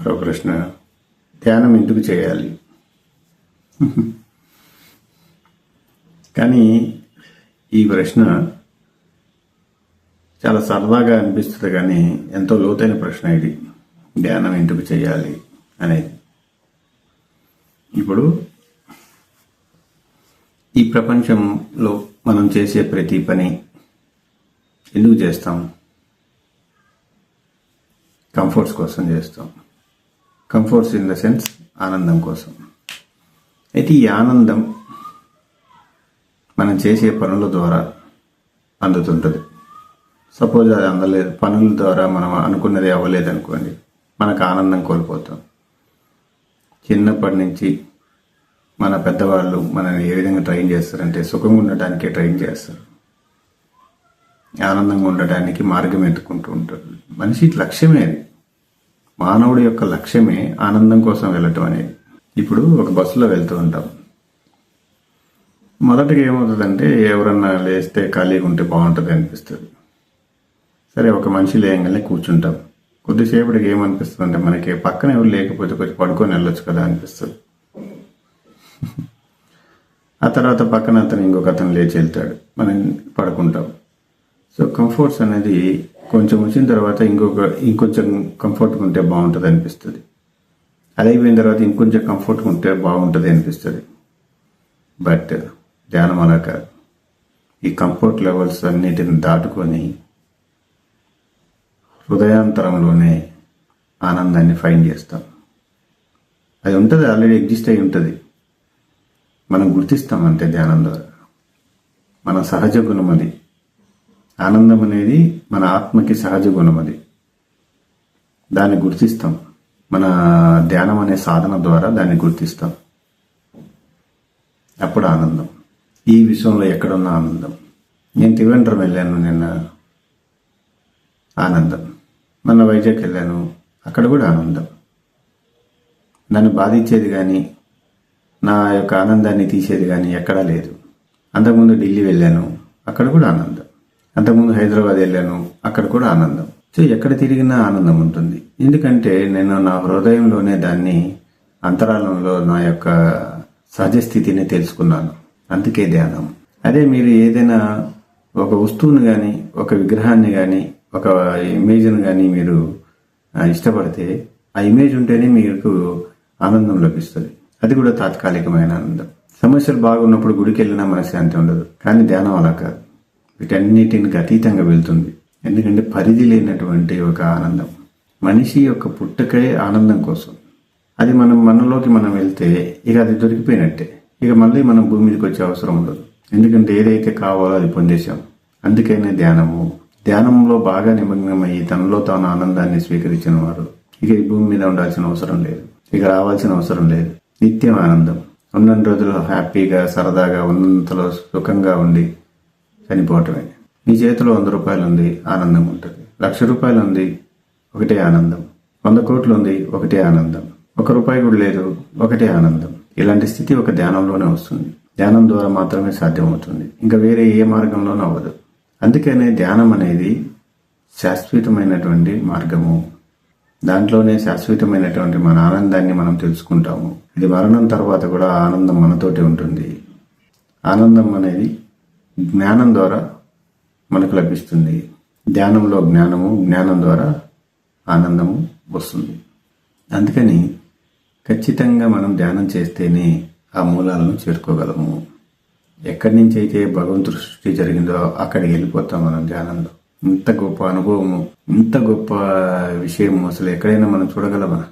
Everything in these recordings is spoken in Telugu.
మరో ప్రశ్న ధ్యానం ఎందుకు చేయాలి? కానీ ఈ ప్రశ్న చాలా సరదాగా అనిపిస్తుంది కానీ ఎంతో లోతైన ప్రశ్న ఇది. ధ్యానం ఎందుకు చేయాలి అనేది. ఇప్పుడు ఈ ప్రపంచంలో మనం చేసే ప్రతి పని ఎందుకు చేస్తాం? కంఫర్ట్స్ కోసం చేస్తాం. కంఫర్ట్స్ ఇన్ ద సెన్స్ ఆనందం కోసం. అయితే ఈ ఆనందం మనం చేసే పనుల ద్వారా అందుతుంటుంది. సపోజ్ అది అందలేదు పనుల ద్వారా మనం అనుకున్నది అవ్వలేదనుకోండి మనకు ఆనందం కోల్పోతాం. చిన్నప్పటి నుంచి మన పెద్దవాళ్ళు మనల్ని ఏ విధంగా ట్రైన్ చేస్తారంటే సుఖంగా ఉండటానికే ట్రైన్ చేస్తారు. ఆనందంగా ఉండటానికి మార్గం ఎత్తుకుంటూ ఉంటారు. మనిషి లక్ష్యమే అది. మానవుడి యొక్క లక్ష్యమే ఆనందం కోసం వెళ్ళటం అనేది. ఇప్పుడు ఒక బస్సులో వెళ్తూ ఉంటాం. మొదటగా ఏమవుతుందంటే ఎవరన్నా లేస్తే ఖాళీగా ఉంటే బాగుంటుంది అనిపిస్తుంది. సరే ఒక మనిషి లేయంగానే కూర్చుంటాం. కొద్దిసేపటికి ఏమనిపిస్తుంది అంటే మనకి పక్కన ఎవరు లేకపోతే కొంచెం పడుకొని వెళ్ళొచ్చు కదా అనిపిస్తుంది. ఆ తర్వాత పక్కన అతను ఇంకొక అతను లేచి వెళ్తాడు. మనం పడుకుంటాం. సో కంఫర్ట్స్ అనేది కొంచెం వచ్చిన తర్వాత ఇంకొక ఇంకొంచెం కంఫర్ట్గా ఉంటే బాగుంటుంది అనిపిస్తుంది. అది అయిపోయిన తర్వాత ఇంకొంచెం కంఫర్ట్గా ఉంటే బాగుంటుంది అనిపిస్తుంది. బట్ ధ్యానం అలా కాదు. ఈ కంఫర్ట్ లెవెల్స్ అన్నిటిని దాటుకొని హృదయాంతరంలోనే ఆనందాన్ని ఫైండ్ చేస్తాం. అది ఉంటుంది ఆల్రెడీ ఎగ్జిస్ట్ అయి ఉంటుంది. మనం గుర్తిస్తాం అంతే ధ్యానం ద్వారా. మన సహజ గుణం అది. ఆనందం అనేది మన ఆత్మకి సహజ గుణం అది. దాన్ని గుర్తిస్తాం. మన ధ్యానం అనే సాధన ద్వారా దాన్ని గుర్తిస్తాం. అప్పుడు ఆనందం. ఈ విషయంలో ఎక్కడున్న ఆనందం. నేను త్రివేంద్రం వెళ్ళాను నిన్న. ఆనందం. మొన్న వైజాగ్ వెళ్ళాను. అక్కడ కూడా ఆనందం. నన్ను బాధించేది కానీ నా యొక్క ఆనందాన్ని తీసేది కానీ ఎక్కడా లేదు. అంతకుముందు ఢిల్లీ వెళ్ళాను. అక్కడ కూడా ఆనందం. అంతకుముందు హైదరాబాద్ వెళ్ళాను. అక్కడ కూడా ఆనందం. సో ఎక్కడ తిరిగినా ఆనందం ఉంటుంది. ఎందుకంటే నేను నా హృదయంలోనే దాన్ని అంతరాలంలో నా యొక్క సహజ స్థితిని తెలుసుకున్నాను. అందుకే ధ్యానం. అదే మీరు ఏదైనా ఒక వస్తువుని కానీ ఒక విగ్రహాన్ని కానీ ఒక ఇమేజ్ని కానీ మీరు ఇష్టపడితే ఆ ఇమేజ్ ఉంటేనే మీకు ఆనందం లభిస్తుంది. అది కూడా తాత్కాలికమైన ఆనందం. సమస్యలు బాగున్నప్పుడు గుడికి వెళ్ళినా మనశ్శాంతి ఉండదు. కానీ ధ్యానం అలా కాదు. వీటన్నిటికి అతీతంగా వెళ్తుంది. ఎందుకంటే పరిధి లేనటువంటి ఒక ఆనందం. మనిషి యొక్క పుట్టుకే ఆనందం కోసం. అది మనం మనలోకి మనం వెళ్తే ఇక అది దొరికిపోయినట్టే. ఇక మళ్ళీ మనం భూమి మీదకి వచ్చే అవసరం ఉండదు. ఎందుకంటే ఏదైతే కావాలో అది పొందేశాం. అందుకనే ధ్యానము. ధ్యానంలో బాగా నిమగ్నమయ్యి తనలో తాను ఆనందాన్ని స్వీకరించిన వారు. ఇక ఈ భూమి మీద ఉండాల్సిన అవసరం లేదు. ఇక రావాల్సిన అవసరం లేదు. నిత్యం ఆనందం. ఉన్నన్ని రోజులు హ్యాపీగా సరదాగా ఉన్నంతలో సుఖంగా ఉండి చనిపోవటమే నీ చేతిలో వంద రూపాయలు ఉంది ఆనందం ఉంటుంది. లక్ష రూపాయలు ఉంది ఒకటే ఆనందం. వంద కోట్లు ఉంది ఒకటే ఆనందం. ఒక రూపాయి కూడా లేదు ఒకటే ఆనందం. ఇలాంటి స్థితి ఒక ధ్యానంలోనే వస్తుంది. ధ్యానం ద్వారా మాత్రమే సాధ్యమవుతుంది. ఇంకా వేరే ఏ మార్గంలోనూ అవ్వదు. అందుకనే ధ్యానం అనేది శాశ్వతమైనటువంటి మార్గము. దాంట్లోనే శాశ్వతమైనటువంటి మన ఆనందాన్ని మనం తెలుసుకుంటాము. ఇది మరణం తర్వాత కూడా ఆనందం మనతోటి ఉంటుంది. ఆనందం అనేది జ్ఞానం ద్వారా మనకు లభిస్తుంది. ధ్యానంలో జ్ఞానము జ్ఞానం ద్వారా ఆనందము వస్తుంది. అందుకని ఖచ్చితంగా మనం ధ్యానం చేస్తేనే ఆ మూలాలను చేరుకోగలము. ఎక్కడి నుంచి అయితే భగవంతుడి సృష్టి జరిగిందో అక్కడికి వెళ్ళిపోతాం మనం ధ్యానంలో. ఇంత గొప్ప అనుభవము ఇంత గొప్ప విషయము అసలు ఎక్కడైనా మనం చూడగలమా?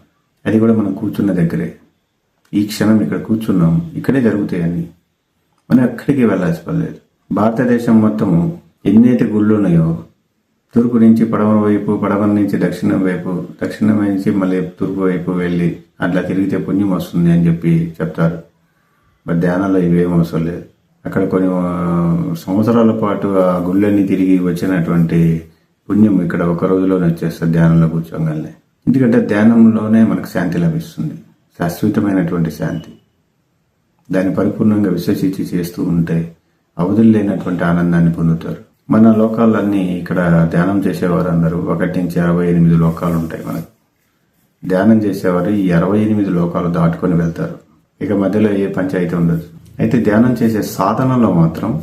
అది కూడా మనం కూర్చున్న దగ్గరే. ఈ క్షణం ఇక్కడ కూర్చున్నాం. ఇక్కడే జరుగుతాయని మనం ఎక్కడికి వెళ్ళాల్సి పర్లేదు భారతదేశం మొత్తము ఎన్నైతే గుళ్ళు ఉన్నాయో తూర్పు నుంచి పడమర వైపు పడమర నుంచి దక్షిణం వైపు దక్షిణం నుంచి మళ్ళీ తూర్పు వైపు వెళ్ళి అట్లా తిరిగితే పుణ్యం వస్తుంది అని చెప్పి చెప్తారు. బట్ ధ్యానంలో ఇవేం అవసరం లేదు. అక్కడ కొన్ని సంవత్సరాల పాటు ఆ గుళ్ళన్నీ తిరిగి వచ్చినటువంటి పుణ్యం ఇక్కడ ఒక రోజులోనే వచ్చేస్తుంది ధ్యానంలో కూర్చోగానే. ఎందుకంటే ధ్యానంలోనే మనకు శాంతి లభిస్తుంది. శాశ్వతమైనటువంటి శాంతి. దాన్ని పరిపూర్ణంగా విశ్వసించి చేస్తూ ఉంటే అవధులు లేనటువంటి ఆనందాన్ని పొందుతారు. మన లోకాలన్నీ ఇక్కడ ధ్యానం చేసేవారు అందరూ ఒకటి నుంచి అరవై ఎనిమిది లోకాలు ఉంటాయి మనకు. ధ్యానం చేసేవారు ఈ అరవై ఎనిమిది లోకాలు దాటుకొని వెళ్తారు. ఇక మధ్యలో ఏ పంచాయతీ ఉండదు. అయితే ధ్యానం చేసే సాధనలో మాత్రం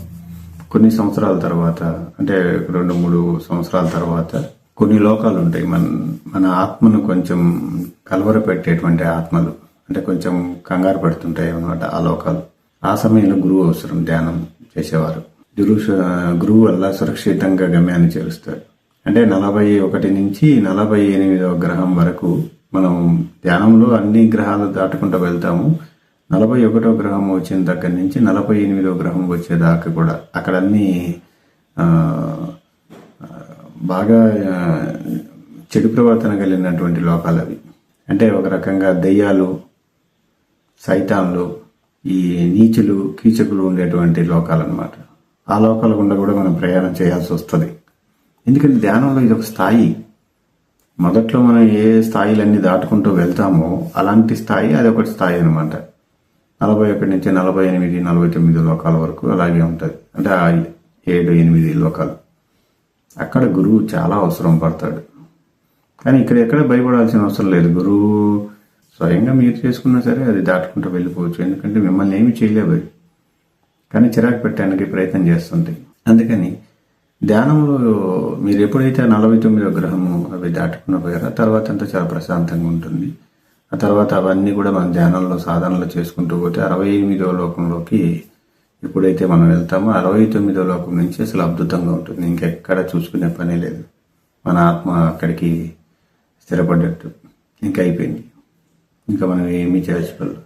కొన్ని సంవత్సరాల తర్వాత అంటే రెండు మూడు సంవత్సరాల తర్వాత కొన్ని లోకాలు ఉంటాయి. మన మన ఆత్మను కొంచెం కలవర పెట్టేటువంటి ఆత్మలు అంటే కొంచెం కంగారు పెడుతుంటాయి అన్నమాట ఆ లోకాలు. ఆ సమయంలో గురువు అవసరం ధ్యానం. చేసేవారు. గురువు గురువు వల్ల సురక్షితంగా గమ్యాన్ని చేరుస్తారు. అంటే నలభై ఒకటి నుంచి నలభై ఎనిమిదవ గ్రహం వరకు మనం ధ్యానంలో అన్ని గ్రహాలు దాటుకుంటూ వెళ్తాము. నలభై ఒకటో గ్రహం వచ్చిన దగ్గర నుంచి నలభై ఎనిమిదో గ్రహం వచ్చేదాకా కూడా అక్కడ అన్ని బాగా చెడు ప్రవర్తన కలిగినటువంటి లోకాలు అవి అంటే ఒక రకంగా దెయ్యాలు సైతాన్లు ఈ నీచులు కీచకులు ఉండేటువంటి లోకాలన్నమాట. ఆ లోకాల గుండా కూడా మనం ప్రయాణం చేయాల్సి వస్తుంది. ఎందుకంటే ధ్యానంలో ఇది ఒక స్థాయి. మొదట్లో మనం ఏ స్థాయిలన్నీ దాటుకుంటూ వెళ్తామో అలాంటి స్థాయి అది ఒకటి స్థాయి అనమాట నలభై ఒకటి నుంచి నలభై ఎనిమిది నలభై తొమ్మిది లోకాల వరకు అలాగే ఉంటుంది. అంటే ఆ ఏడు ఎనిమిది లోకాలు. అక్కడ గురువు చాలా అవసరం పడతాడు. కానీ ఇక్కడ ఎక్కడ భయపడాల్సిన అవసరం లేదు. గురువు స్వయంగా మీరు చేసుకున్నా సరే అది దాటుకుంటూ వెళ్ళిపోవచ్చు. ఎందుకంటే మిమ్మల్ని ఏమి చేయలేవు కానీ చిరాకు పెట్టడానికి ప్రయత్నం చేస్తుంటాయి. అందుకని ధ్యానంలో మీరు ఎప్పుడైతే నలభై తొమ్మిదో గ్రహము అవి దాటుకున్న పోయారో తర్వాత అంతా చాలా ప్రశాంతంగా ఉంటుంది. ఆ తర్వాత అవన్నీ కూడా మన ధ్యానంలో సాధనలో చేసుకుంటూ పోతే అరవై ఎనిమిదో లోకంలోకి ఎప్పుడైతే మనం వెళ్తామో అరవై తొమ్మిదో లోకం నుంచి అసలు అద్భుతంగా ఉంటుంది. ఇంకెక్కడ చూసుకునే పని లేదు. మన ఆత్మ అక్కడికి స్థిరపడ్డట్టు. ఇంకా అయిపోయింది. ఇంకా మనం ఏమీ చేసుకోలేదు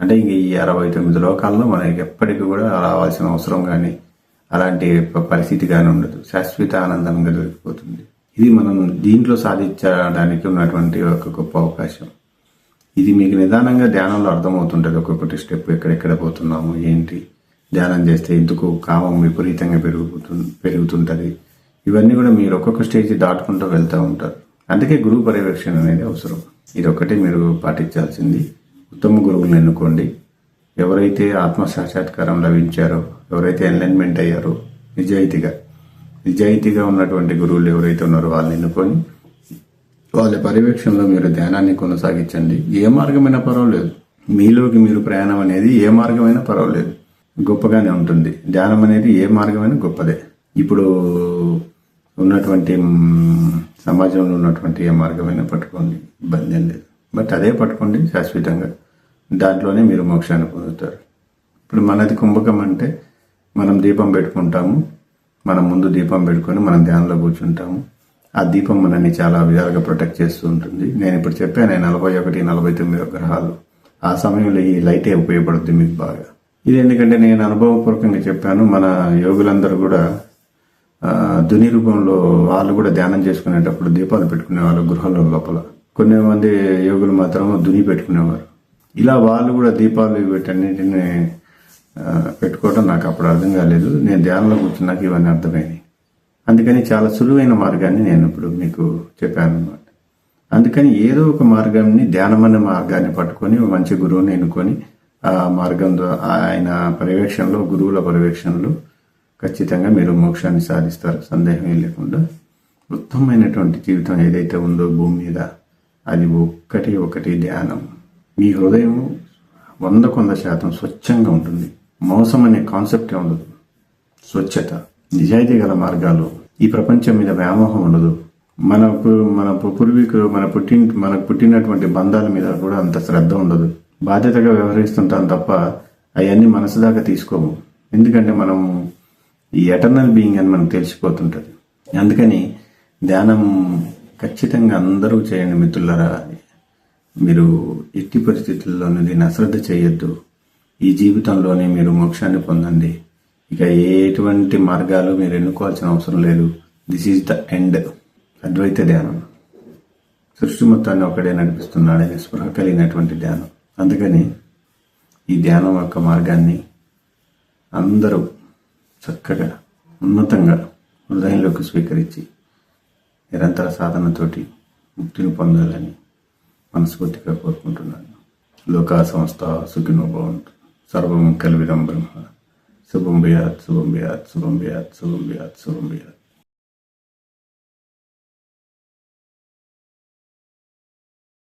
అంటే ఇంక ఈ అరవై తొమ్మిది లోకాల్లో మనకి ఎప్పటికీ కూడా రావాల్సిన అవసరం కానీ అలాంటి పరిస్థితి కానీ ఉండదు. శాశ్వత ఆనందంగా దొరికిపోతుంది. ఇది మనం దీంట్లో సాధించడానికి ఉన్నటువంటి ఒక గొప్ప అవకాశం. ఇది మీకు నిదానంగా ధ్యానంలో అర్థమవుతుంటుంది. ఒక్కొక్కటి స్టెప్ ఎక్కడెక్కడ పోతున్నాము ఏంటి? ధ్యానం చేస్తే ఎందుకు కామం విపరీతంగా పెరుగుతు పెరుగుతుంటుంది? ఇవన్నీ కూడా మీరు ఒక్కొక్క స్టేజ్ దాటుకుంటూ వెళ్తూ ఉంటారు. అందుకే గురువు పర్యవేక్షణ అనేది అవసరం. ఇది ఒక్కటే మీరు పాటించాల్సింది. ఉత్తమ గురువులను ఎన్నుకోండి. ఎవరైతే ఆత్మ సాక్షాత్కారం లభించారో ఎవరైతే ఎన్లైన్మెంట్ అయ్యారో నిజాయితీగా నిజాయితీగా ఉన్నటువంటి గురువులు ఎవరైతే ఉన్నారో వాళ్ళని ఎన్నుకొని వాళ్ళ పర్యవేక్షణలో మీరు ధ్యానాన్ని కొనసాగించండి. ఏ మార్గమైనా పర్వాలేదు. మీలోకి మీరు ప్రయాణం అనేది ఏ మార్గమైనా పర్వాలేదు. గొప్పగానే ఉంటుంది. ధ్యానం అనేది ఏ మార్గమైనా గొప్పదే. ఇప్పుడు ఉన్నటువంటి సమాజంలో ఉన్నటువంటి ఏ మార్గమైనా పట్టుకోండి ఇబ్బంది ఏం లేదు. బట్ అదే పట్టుకోండి శాశ్వతంగా. దాంట్లోనే మీరు మోక్షాన్ని పొందుతారు. ఇప్పుడు మనది కుంభకం అంటే మనం దీపం పెట్టుకుంటాము మనం ముందు దీపం పెట్టుకొని మనం ధ్యానంలో కూర్చుంటాము. ఆ దీపం మనల్ని చాలా విధాలుగా ప్రొటెక్ట్ చేస్తూ ఉంటుంది. నేను ఇప్పుడు చెప్పాను నలభై ఒకటి నలభై తొమ్మిది గ్రహాలు. ఆ సమయంలో ఈ లైటే ఉపయోగపడుతుంది మీకు బాగా. ఇది ఎందుకంటే నేను అనుభవపూర్వకంగా చెప్పాను మన యోగులందరూ కూడా ఆ, రూపంలో వాళ్ళు కూడా ధ్యానం చేసుకునేటప్పుడు దీపాలు పెట్టుకునేవాళ్ళు గృహాల లోపల. కొన్ని మంది యోగులు మాత్రం దుని పెట్టుకునేవారు. ఇలా వాళ్ళు కూడా దీపాలు వీటన్నిటిని పెట్టుకోవడం నాకు అప్పుడు అర్థం కాలేదు. నేను ధ్యానంలో కూర్చున్నాక ఇవన్నీ అర్థమైనాయి. అందుకని చాలా సులువైన మార్గాన్ని నేను ఇప్పుడు మీకు చెప్పాను అన్నమాట. అందుకని ఏదో ఒక మార్గాన్ని ధ్యానం అనే మార్గాన్ని పట్టుకొని మంచి గురువుని ఎన్నుకొని ఆ మార్గం ద్వారా ఆయన పర్యవేక్షణలో గురువుల పర్యవేక్షణలో ఖచ్చితంగా మీరు మోక్షాన్ని సాధిస్తారు. సందేహం లేకుండా. ఉత్తమమైనటువంటి జీవితం ఏదైతే ఉందో భూమి మీద అది ఒక్కటి ఒకటి ధ్యానం. మీ హృదయం వందకు వంద శాతం స్వచ్ఛంగా ఉంటుంది. మోసం అనే కాన్సెప్టే ఉండదు. స్వచ్ఛత. నిజాయితీ గల మార్గాలు. ఈ ప్రపంచం మీద వ్యామోహం ఉండదు. మన మన పూర్వీకులు మన పుట్టిన మనకు పుట్టినటువంటి బంధాల మీద కూడా అంత శ్రద్ధ ఉండదు. బాధ్యతగా వ్యవహరిస్తుంటాం తప్ప అవన్నీ మనసు దాకా తీసుకోము. ఎందుకంటే మనం ఈ ఎటర్నల్ బీయింగ్ అని మనకు తెలిసిపోతుంటుంది. అందుకని ధ్యానం ఖచ్చితంగా అందరూ చేయండి మిత్రులరా. మీరు ఎట్టి పరిస్థితుల్లోనూ దీన్ని అశ్రద్ధ చేయొద్దు. ఈ జీవితంలోనే మీరు మోక్షాన్ని పొందండి. ఇక ఎటువంటి మార్గాలు మీరు ఎన్నుకోవాల్సిన అవసరం లేదు. This is the end Advaita ధ్యానం. సృష్టి మొత్తాన్ని ఒకడే నడిపిస్తున్నాడని స్పృహ కలిగినటువంటి ధ్యానం. అందుకని ఈ ధ్యానం యొక్క మార్గాన్ని అందరూ చక్కగా ఉన్నతంగా హృదయంలోకి స్వీకరించి నిరంతర సాధనతోటి ముక్తిని పొందాలని మనస్ఫూర్తిగా కోరుకుంటున్నాను. లోకా సంస్థ సుఖినో భవంతు సర్వం కలివిదం బ్రహ్మ. శుభం బియాత్ శుభం బియాత్ శుభం బియాత్ శుభం బియాత్ శుభం బియాత్